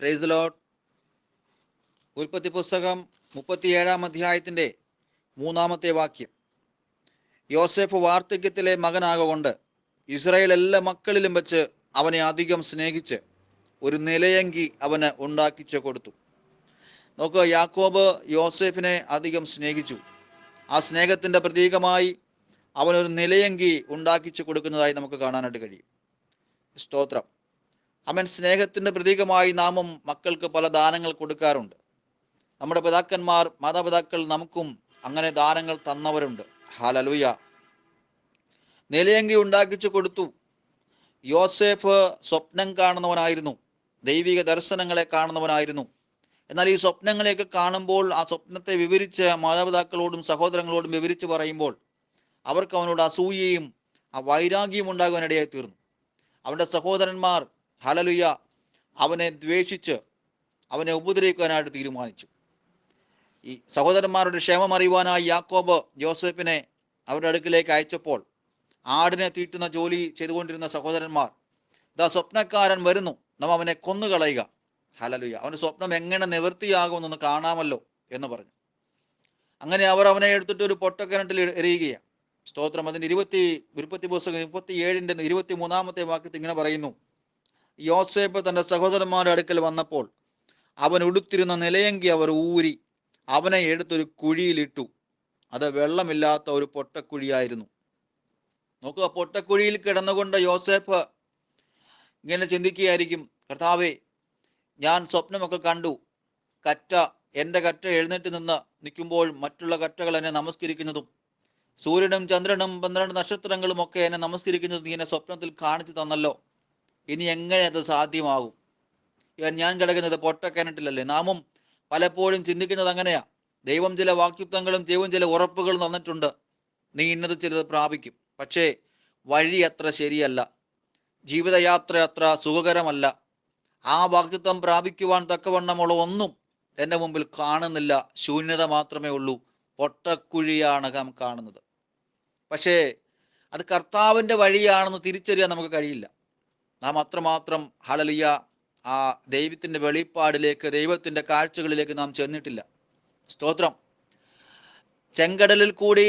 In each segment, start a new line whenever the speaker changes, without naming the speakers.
Price ലോട്ട് ഉൽപ്പത്തി പുസ്തകം മുപ്പത്തിയേഴാം അധ്യായത്തിന്റെ മൂന്നാമത്തെ വാക്യം. യോസെഫ് വാർദ്ധക്യത്തിലെ മകനാകൊണ്ട് ഇസ്രായേൽ എല്ലാ മക്കളിലും വെച്ച് അവനെ അധികം സ്നേഹിച്ച് ഒരു നിലയങ്കി അവന് ഉണ്ടാക്കിച്ചു കൊടുത്തു. നോക്കുക യാക്കോബ് യോസെഫിനെ അധികം സ്നേഹിച്ചു. ആ സ്നേഹത്തിന്റെ പ്രതീകമായി അവനൊരു നിലയങ്കി ഉണ്ടാക്കിച്ചു കൊടുക്കുന്നതായി നമുക്ക് കാണാനായിട്ട് കഴിയും. സ്തോത്രം. അവൻ സ്നേഹത്തിന്റെ പ്രതീകമായി നാമം മക്കൾക്ക് പല ദാനങ്ങൾ കൊടുക്കാറുണ്ട്. നമ്മുടെ പിതാക്കന്മാർ മാതാപിതാക്കൾ നമുക്കും അങ്ങനെ ദാനങ്ങൾ തന്നവരുണ്ട്. ഹാലലുയ നിലയങ്കി ഉണ്ടാക്കിച്ചു കൊടുത്തു. യോസേഫ് സ്വപ്നം കാണുന്നവനായിരുന്നു. ദൈവിക ദർശനങ്ങളെ കാണുന്നവനായിരുന്നു. എന്നാൽ ഈ സ്വപ്നങ്ങളെയൊക്കെ കാണുമ്പോൾ ആ സ്വപ്നത്തെ വിവരിച്ച് മാതാപിതാക്കളോടും സഹോദരങ്ങളോടും വിവരിച്ച് പറയുമ്പോൾ അവർക്ക് അവനോട് അസൂയയും ആ വൈരാഗ്യവും ഉണ്ടാകുവാനിടയായി തീർന്നു അവന്റെ സഹോദരന്മാർ ഹലലുയ അവനെ ദ്വേഷിച്ച് അവനെ ഉപദ്രവിക്കാനായിട്ട് തീരുമാനിച്ചു. ഈ സഹോദരന്മാരുടെ ക്ഷേമം അറിയുവാനായി യാക്കോബ് ജോസഫിനെ അവരുടെ അടുക്കിലേക്ക് അയച്ചപ്പോൾ ആടിനെ തീറ്റുന്ന ജോലി ചെയ്തുകൊണ്ടിരുന്ന സഹോദരന്മാർ ഇതാ സ്വപ്നക്കാരൻ വരുന്നു. നാം അവനെ കൊന്നുകളയുക. ഹലലുയ അവന്റെ സ്വപ്നം എങ്ങനെ നിവൃത്തിയാകുമെന്നൊന്ന് കാണാമല്ലോ എന്ന് പറഞ്ഞു. അങ്ങനെ അവർ അവനെ എടുത്തിട്ട് ഒരു പൊട്ടക്കിണറ്റിൽ എറിയുകയാണ് സ്തോത്രം. അതിന്റെ ഇരുപത്തി ഇരുപത്തി പുസ്തകം മുപ്പത്തി ഏഴിന്റെ ഇരുപത്തി മൂന്നാമത്തെ വാക്യത്തിൽ ഇങ്ങനെ പറയുന്നു. യോസേപ്പ് തന്റെ സഹോദരന്മാരുടെ അടുക്കൽ വന്നപ്പോൾ അവൻ ഉടുത്തിരുന്ന നിലയെങ്കി അവർ ഊരി അവനെ എടുത്തൊരു കുഴിയിലിട്ടു. അത് വെള്ളമില്ലാത്ത ഒരു പൊട്ടക്കുഴിയായിരുന്നു. നോക്കുക പൊട്ടക്കുഴിയിൽ കിടന്നുകൊണ്ട് യോസേഫ് ഇങ്ങനെ ചിന്തിക്കുകയായിരിക്കും കർത്താവേ ഞാൻ സ്വപ്നമൊക്കെ കണ്ടു. കറ്റ എന്റെ കറ്റ എഴുന്നേറ്റ് നിന്ന് നിൽക്കുമ്പോൾ മറ്റുള്ള കറ്റകൾ എന്നെ നമസ്കരിക്കുന്നതും സൂര്യനും ചന്ദ്രനും പന്ത്രണ്ട് നക്ഷത്രങ്ങളും ഒക്കെ എന്നെ നമസ്കരിക്കുന്നതും നീ എന്നെ സ്വപ്നത്തിൽ കാണിച്ചു തന്നല്ലോ. ഇനി എങ്ങനെ അത് സാധ്യമാകും? ഇവൻ ഞാൻ കിടക്കുന്നത് പൊട്ടക്കിണറ്റിലല്ലേ? നാമും പലപ്പോഴും ചിന്തിക്കുന്നത് അങ്ങനെയാ. ദൈവം ചില വാക്യുത്വങ്ങളും ദൈവം ചില ഉറപ്പുകളും തന്നിട്ടുണ്ട്. നീ ഇന്നത് ചിലത് പ്രാപിക്കും. പക്ഷേ വഴി അത്ര ശരിയല്ല. ജീവിതയാത്ര അത്ര സുഖകരമല്ല. ആ വാക്യത്വം പ്രാപിക്കുവാൻ തക്കവണ്ണമുള്ള ഒന്നും എന്റെ മുമ്പിൽ കാണുന്നില്ല. ശൂന്യത മാത്രമേ ഉള്ളൂ. പൊട്ടക്കുഴിയാണ് കാണുന്നത്. പക്ഷേ അത് കർത്താവിന്റെ വഴിയാണെന്ന് തിരിച്ചറിയാൻ നമുക്ക് കഴിയില്ല. നാം അത്രമാത്രം ഹലലിയ ആ ദൈവത്തിന്റെ വെളിപ്പാടിലേക്ക് ദൈവത്തിന്റെ കാഴ്ചകളിലേക്ക് നാം ചെന്നിട്ടില്ല. സ്തോത്രം. ചെങ്കടലിൽ കൂടി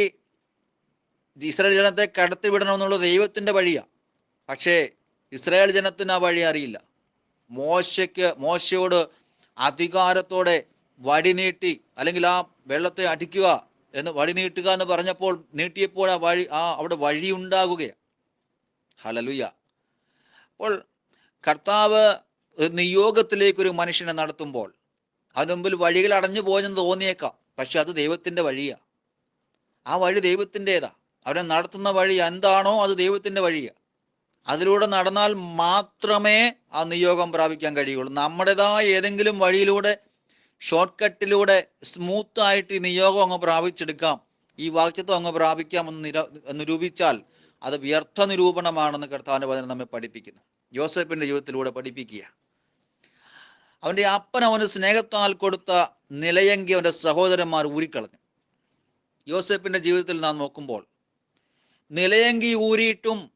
ഇസ്രായേൽ ജനത്തെ കടത്തിവിടണമെന്നുള്ള ദൈവത്തിന്റെ വഴിയാണ് പക്ഷേ ഇസ്രായേൽ ജനത്തിന് ആ വഴി അറിയില്ല. മോശയ്ക്ക് മോശയോട് അധികാരത്തോടെ വടി നീട്ടി അല്ലെങ്കിൽ ആ വെള്ളത്തെ അടിക്കുക എന്ന് വടി നീട്ടുക എന്ന് പറഞ്ഞപ്പോൾ നീട്ടിയപ്പോൾ ആ വഴി ആ അവിടെ വഴി ഉണ്ടാകുകയാണ് ഹലലുയ അപ്പോൾ കർത്താവ് നിയോഗത്തിലേക്ക് ഒരു മനുഷ്യനെ നടത്തുമ്പോൾ അതിനു മുമ്പിൽ വഴികൾ അടഞ്ഞു പോയെന്ന് തോന്നിയേക്കാം. പക്ഷെ അത് ദൈവത്തിന്റെ വഴിയാ. ആ വഴി ദൈവത്തിന്റെതാ. അവനെ നടത്തുന്ന വഴി എന്താണോ അത് ദൈവത്തിന്റെ വഴിയാ. അതിലൂടെ നടന്നാൽ മാത്രമേ ആ നിയോഗം പ്രാപിക്കാൻ കഴിയുള്ളൂ. നമ്മുടേതായ ഏതെങ്കിലും വഴിയിലൂടെ ഷോർട്ട് കട്ടിലൂടെ സ്മൂത്ത് ആയിട്ട് ഈ നിയോഗം അങ്ങ് പ്രാപിച്ചെടുക്കാം. ഈ വാക്യത്വം അങ്ങ് പ്രാപിക്കാം എന്ന് നിര നിരൂപിച്ചാൽ അത് വ്യർത്ഥ നിരൂപണമാണെന്ന് കർത്താവിന്റെ വചനം നമ്മെ പഠിപ്പിക്കുന്നു. യോസഫിന്റെ ജീവിതത്തിലൂടെ പഠിപ്പിക്കുക അവന്റെ അപ്പൻ അവന് സ്നേഹത്താൽ കൊടുത്ത നിലയെങ്കി അവന്റെ സഹോദരന്മാർ ഊരിക്കളഞ്ഞു. യോസഫിന്റെ ജീവിതത്തിൽ നാം നോക്കുമ്പോൾ നിലയങ്കി ഊരിയിട്ടും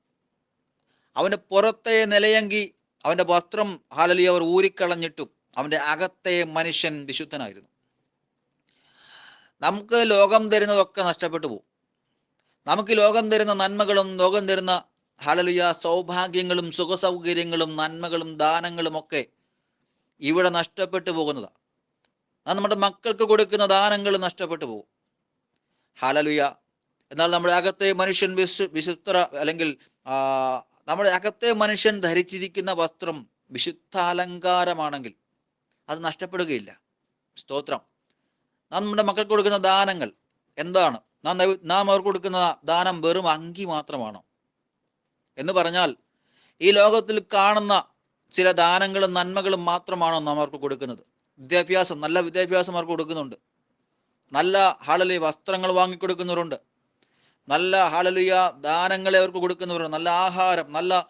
അവന്റെ പുറത്തെ നിലയങ്കി അവന്റെ വസ്ത്രം ഹാലലി അവർ ഊരിക്കളഞ്ഞിട്ടും അവന്റെ അകത്തെ മനുഷ്യൻ വിശുദ്ധനായിരുന്നു. നമുക്ക് ലോകം തരുന്നതൊക്കെ നഷ്ടപ്പെട്ടു പോകും. നമുക്ക് ലോകം തരുന്ന നന്മകളും ലോകം തരുന്ന ഹലലുയ സൗഭാഗ്യങ്ങളും സുഖസൗകര്യങ്ങളും നന്മകളും ദാനങ്ങളും ഒക്കെ ഇവിടെ നഷ്ടപ്പെട്ടു പോകുന്നതാണ് അത് നമ്മുടെ മക്കൾക്ക് കൊടുക്കുന്ന ദാനങ്ങൾ നഷ്ടപ്പെട്ടു പോകും. ഹലലുയ എന്നാൽ നമ്മുടെ അകത്തെ മനുഷ്യൻ വിശു വിശുദ്ധ അല്ലെങ്കിൽ നമ്മുടെ അകത്തെ മനുഷ്യൻ ധരിച്ചിരിക്കുന്ന വസ്ത്രം വിശുദ്ധാലങ്കാരമാണെങ്കിൽ അത് നഷ്ടപ്പെടുകയില്ല. സ്തോത്രം. നമ്മുടെ മക്കൾക്ക് കൊടുക്കുന്ന ദാനങ്ങൾ എന്താണ്? നാം അവർക്ക് കൊടുക്കുന്ന ദാനം വെറും അങ്കി മാത്രമാണോ. എന്ന് പറഞ്ഞാൽ ഈ ലോകത്തിൽ കാണുന്ന ചില ദാനങ്ങളും നന്മകളും മാത്രമാണോ നാം അവർക്ക് കൊടുക്കുന്നത്. വിദ്യാഭ്യാസം നല്ല വിദ്യാഭ്യാസം അവർക്ക് കൊടുക്കുന്നുണ്ട്. നല്ല ഹാളലി വസ്ത്രങ്ങൾ വാങ്ങിക്കൊടുക്കുന്നവരുണ്ട്. നല്ല ഹാളലിയ ദാനങ്ങളെ അവർക്ക് കൊടുക്കുന്നവരുണ്ട്. നല്ല ആഹാരം നല്ല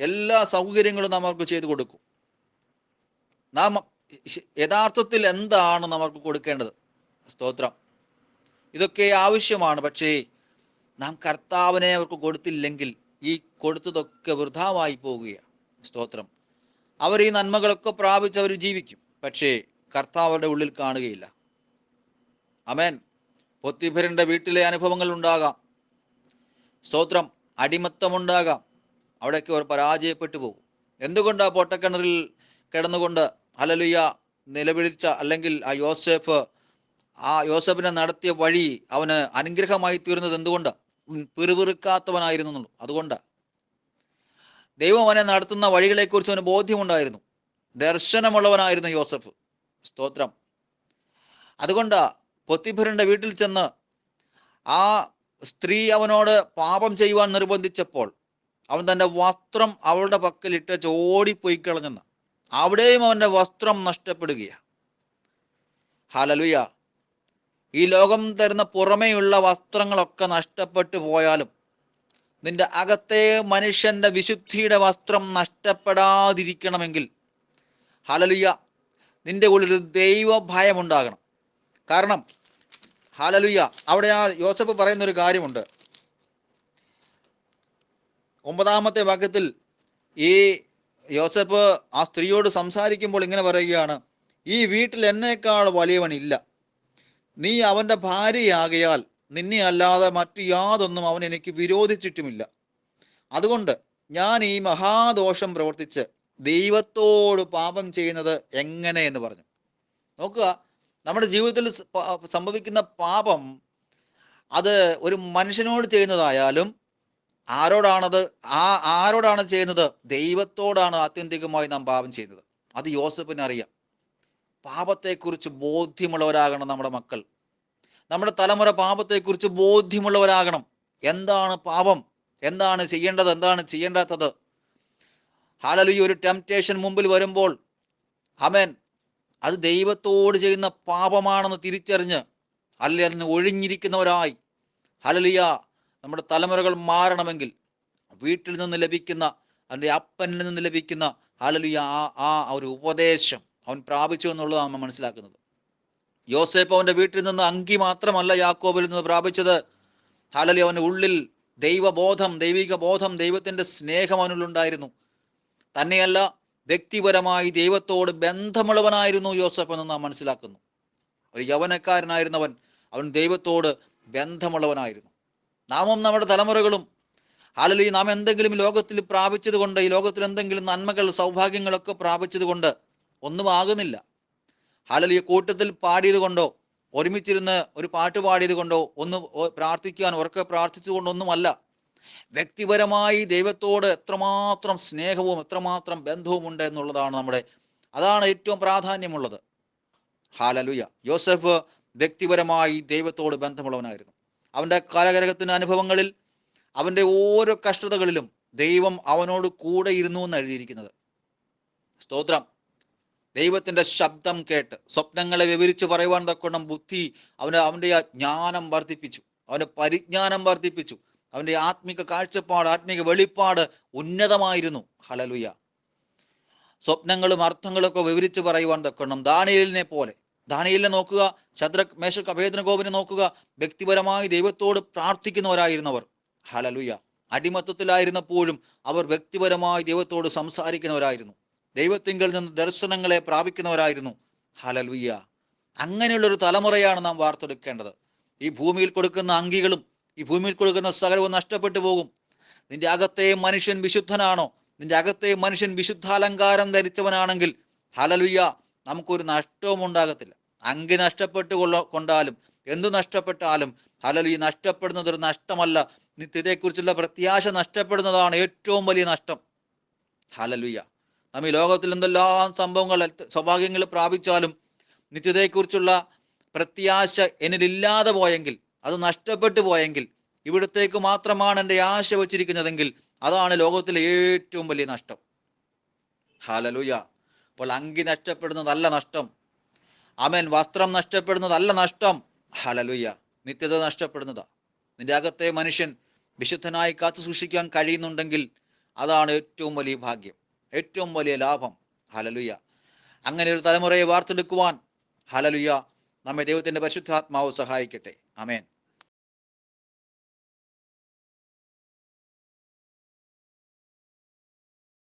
എല്ലാ സൗകര്യങ്ങളും നാം അവർക്ക് ചെയ്തു കൊടുക്കും. നാം യഥാർത്ഥത്തിൽ എന്താണ് നമുക്ക് കൊടുക്കേണ്ടത്? സ്തോത്രം. ഇതൊക്കെ ആവശ്യമാണ്. പക്ഷേ നാം കർത്താവിനെ അവർക്ക് കൊടുത്തില്ലെങ്കിൽ ഈ കൊടുത്തതൊക്കെ വൃഥാവായി പോവുകയാണ്. സ്തോത്രം. അവർ ഈ നന്മകളൊക്കെ പ്രാപിച്ച് അവർ ജീവിക്കും. പക്ഷേ കർത്താവിന്റെ ഉള്ളിൽ കാണുകയില്ല. അമേൻ പൊത്തിഫരിന്റെ വീട്ടിലെ അനുഭവങ്ങൾ ഉണ്ടാകാം. സ്തോത്രം. അടിമത്തമുണ്ടാകാം. അവിടേക്ക് അവർ പരാജയപ്പെട്ടു പോകും. എന്തുകൊണ്ടാ പൊട്ടക്കിണറിൽ കിടന്നുകൊണ്ട് അലലുയ നിലവിളിച്ച അല്ലെങ്കിൽ ആ യോസെഫ് ആ യോസഫിനെ നടത്തിയ വഴി അവന് അനുഗ്രഹമായി തീർന്നത് എന്തുകൊണ്ട്? പിറുപിറുക്കാത്തവനായിരുന്നു അതുകൊണ്ട് ദൈവം അവനെ നടത്തുന്ന വഴികളെക്കുറിച്ച് അവന് ബോധ്യമുണ്ടായിരുന്നു. ദർശനമുള്ളവനായിരുന്നു യോസഫ്. സ്തോത്രം. അതുകൊണ്ട് പൊത്തിഫറിന്റെ വീട്ടിൽ ചെന്ന് ആ സ്ത്രീ അവനോട് പാപം ചെയ്യുവാൻ നിർബന്ധിച്ചപ്പോൾ അവൻ തന്റെ വസ്ത്രം അവളുടെ പക്കലിട്ട് ചോടിപ്പോയി കളഞ്ഞെന്ന്. അവിടെയും അവന്റെ വസ്ത്രം നഷ്ടപ്പെടുകയാണ് ഹലലുയ ഈ ലോകം തരുന്ന പുറമേയുള്ള വസ്ത്രങ്ങളൊക്കെ നഷ്ടപ്പെട്ടു പോയാലും നിന്റെ അകത്തെ മനുഷ്യന്റെ വിശുദ്ധിയുടെ വസ്ത്രം നഷ്ടപ്പെടാതിരിക്കണമെങ്കിൽ ഹലലുയ നിന്റെ ഉള്ളിൽ ഒരു ദൈവ ഭയം ഉണ്ടാകണം കാരണം ഹലലുയ അവിടെ ആ യോസഫ് പറയുന്ന ഒരു കാര്യമുണ്ട്. ഒമ്പതാമത്തെ വാക്യത്തിൽ ഈ യോസഫ് ആ സ്ത്രീയോട് സംസാരിക്കുമ്പോൾ ഇങ്ങനെ പറയുകയാണ് ഈ വീട്ടിൽ എന്നേക്കാൾ വലിയവനില്ല. നീ അവന്റെ ഭാര്യയാകയാൽ നിന്നെ അല്ലാതെ മറ്റു യാതൊന്നും അവൻ എനിക്ക് വിരോധിച്ചിട്ടുമില്ല. അതുകൊണ്ട് ഞാൻ ഈ മഹാദോഷം പ്രവർത്തിച്ച് ദൈവത്തോട് പാപം ചെയ്യുന്നത് എങ്ങനെ എന്ന് പറഞ്ഞു. നോക്കുക നമ്മുടെ ജീവിതത്തിൽ സംഭവിക്കുന്ന പാപം അത് ഒരു മനുഷ്യനോട് ചെയ്യുന്നതായാലും ആരോടാണത് ആ ആരോടാണ് ചെയ്യുന്നത്? ദൈവത്തോടാണ് ആത്യന്തികമായി നാം പാപം ചെയ്യുന്നത്. അത് യോസഫിന് അറിയാം. പാപത്തെക്കുറിച്ച് ബോധ്യമുള്ളവരാകണം നമ്മുടെ മക്കൾ. നമ്മുടെ തലമുറ പാപത്തെക്കുറിച്ച് ബോധ്യമുള്ളവരാകണം. എന്താണ് പാപം? എന്താണ് ചെയ്യേണ്ടത്? എന്താണ് ചെയ്യേണ്ടാത്തത്? ഹാലലി ഒരു ടെംപ്റ്റേഷൻ മുമ്പിൽ വരുമ്പോൾ അമേൻ അത് ദൈവത്തോട് ചെയ്യുന്ന പാപമാണെന്ന് തിരിച്ചറിഞ്ഞ് അല്ലെ അതിന് ഒഴിഞ്ഞിരിക്കുന്നവരായി. ഹലലിയ നമ്മുടെ തലമുറകൾ മാറണമെങ്കിൽ വീട്ടിൽ നിന്ന് ലഭിക്കുന്ന അതിന്റെ അപ്പനിൽ നിന്ന് ലഭിക്കുന്ന ഹലലിയ ആ ആ ഒരു ഉപദേശം. അവൻ പ്രാപിച്ചു എന്നുള്ളതാണ് നമ്മൾ മനസ്സിലാക്കുന്നത്. യോസേപ്പ് അവന്റെ വീട്ടിൽ നിന്ന് അങ്കി മാത്രമല്ല യാക്കോബിൽ നിന്ന് പ്രാപിച്ചത്. ഹലലി അവന്റെ ഉള്ളിൽ ദൈവബോധം ദൈവിക ബോധം ദൈവത്തിന്റെ സ്നേഹം അവനുള്ളുണ്ടായിരുന്നു തന്നെയല്ല വ്യക്തിപരമായി ദൈവത്തോട് ബന്ധമുള്ളവനായിരുന്നു യോസഫ് എന്ന് നാം മനസ്സിലാക്കുന്നു. ഒരു യൗവനക്കാരനായിരുന്നവൻ അവൻ ദൈവത്തോട് ബന്ധമുള്ളവനായിരുന്നു. നാമും നമ്മുടെ തലമുറകളും ഹാലലി നാം എന്തെങ്കിലും ലോകത്തിൽ പ്രാപിച്ചത് കൊണ്ട് ഈ ലോകത്തിൽ എന്തെങ്കിലും നന്മകൾ സൗഭാഗ്യങ്ങളൊക്കെ പ്രാപിച്ചത് കൊണ്ട് ഒന്നും ആകുന്നില്ല. ഹാലലി കൂട്ടത്തിൽ പാടിയത് കൊണ്ടോ ഒരുമിച്ചിരുന്ന് ഒരു പാട്ട് പാടിയത് കൊണ്ടോ ഒന്ന് പ്രാർത്ഥിക്കാൻ ഉറക്കെ പ്രാർത്ഥിച്ചുകൊണ്ടൊന്നുമല്ല വ്യക്തിപരമായി ദൈവത്തോട് എത്രമാത്രം സ്നേഹവും എത്രമാത്രം ബന്ധവും ഉണ്ട് എന്നുള്ളതാണ് നമ്മുടെ അതാണ് ഏറ്റവും പ്രാധാന്യമുള്ളത്. ഹാലലുയ യോസഫ് വ്യക്തിപരമായി ദൈവത്തോട് ബന്ധമുള്ളവനായിരുന്നു. അവന്റെ കാലകരകത്തിന്റെ അനുഭവങ്ങളിൽ അവന്റെ ഓരോ കഷ്ടതകളിലും ദൈവം അവനോട് കൂടെ ഇരുന്നു എന്ന് എഴുതിയിരിക്കുന്നത്. സ്തോത്രം. ദൈവത്തിന്റെ ശബ്ദം കേട്ട് സ്വപ്നങ്ങളെ വിവരിച്ച് പറയുവാൻ തക്കണം ബുദ്ധി അവന് അവന്റെ ജ്ഞാനം വർദ്ധിപ്പിച്ചു. അവന്റെ പരിജ്ഞാനം വർദ്ധിപ്പിച്ചു. അവന്റെ ആത്മിക കാഴ്ചപ്പാട് ആത്മിക വെളിപ്പാട് ഉന്നതമായിരുന്നു. ഹലലുയ സ്വപ്നങ്ങളും അർത്ഥങ്ങളും ഒക്കെ വിവരിച്ച് പറയുവാൻ തക്കണം ദാനിയലിനെ പോലെ. ദാനിയലിനെ നോക്കുക ശദ്രക് മേശക് അഭേദനഗോപിനെ നോക്കുക വ്യക്തിപരമായി ദൈവത്തോട് പ്രാർത്ഥിക്കുന്നവരായിരുന്നവർ. ഹലലുയ അടിമത്തത്തിലായിരുന്നപ്പോഴും അവർ വ്യക്തിപരമായി ദൈവത്തോട് സംസാരിക്കുന്നവരായിരുന്നു. ദൈവത്തിങ്കിൽ നിന്ന് ദർശനങ്ങളെ പ്രാപിക്കുന്നവരായിരുന്നു. ഹലൽവിയ അങ്ങനെയുള്ള ഒരു തലമുറയാണ് നാം വാർത്തെടുക്കേണ്ടത്. ഈ ഭൂമിയിൽ കൊടുക്കുന്ന അങ്കികളും ഈ ഭൂമിയിൽ കൊടുക്കുന്ന സകലവും നഷ്ടപ്പെട്ടു പോകും. നിന്റെ അകത്തെ മനുഷ്യൻ വിശുദ്ധനാണോ? നിന്റെ അകത്തെ മനുഷ്യൻ വിശുദ്ധാലങ്കാരം ധരിച്ചവനാണെങ്കിൽ ഹലലുയ്യ നമുക്കൊരു നഷ്ടവും ഉണ്ടാകത്തില്ല. അങ്കി നഷ്ടപ്പെട്ടു കൊള്ള കൊണ്ടാലും എന്തു നഷ്ടപ്പെട്ടാലും ഹലലുയ്യ നഷ്ടപ്പെടുന്നത് ഒരു നഷ്ടമല്ല. നിത്യതയെക്കുറിച്ചുള്ള പ്രത്യാശ നഷ്ടപ്പെടുന്നതാണ് ഏറ്റവും വലിയ നഷ്ടം. ഹലലുയ്യ നാം ഈ ലോകത്തിൽ എന്തെല്ലാം സംഭവങ്ങൾ സൗഭാഗ്യങ്ങൾ പ്രാപിച്ചാലും നിത്യതയെക്കുറിച്ചുള്ള പ്രത്യാശ എന്നിലില്ലാതെ പോയെങ്കിൽ അത് നഷ്ടപ്പെട്ടു പോയെങ്കിൽ ഇവിടത്തേക്ക് മാത്രമാണ് എന്റെ ആശ വച്ചിരിക്കുന്നതെങ്കിൽ അതാണ് ലോകത്തിലെ ഏറ്റവും വലിയ നഷ്ടം. ഹാലലുയ. അപ്പോൾ അങ്കി നഷ്ടപ്പെടുന്നതല്ല നഷ്ടം. അമൻ വസ്ത്രം നഷ്ടപ്പെടുന്നതല്ല നഷ്ടം. ഹലലുയ്യ നിത്യത നഷ്ടപ്പെടുന്നതാ. നിന്റെ അകത്തെ മനുഷ്യൻ വിശുദ്ധനായി കാത്തു സൂക്ഷിക്കാൻ കഴിയുന്നുണ്ടെങ്കിൽ അതാണ് ഏറ്റവും വലിയ ഭാഗ്യം. ഏറ്റവും വലിയ ലാഭം. ഹലലുയ്യ അങ്ങനെ ഒരു തലമുറയെ വാർത്തെടുക്കുവാൻ ഹലലുയ്യ നമ്മെ ദൈവത്തിന്റെ പരിശുദ്ധാത്മാവ് സഹായിക്കട്ടെ. അമേൻ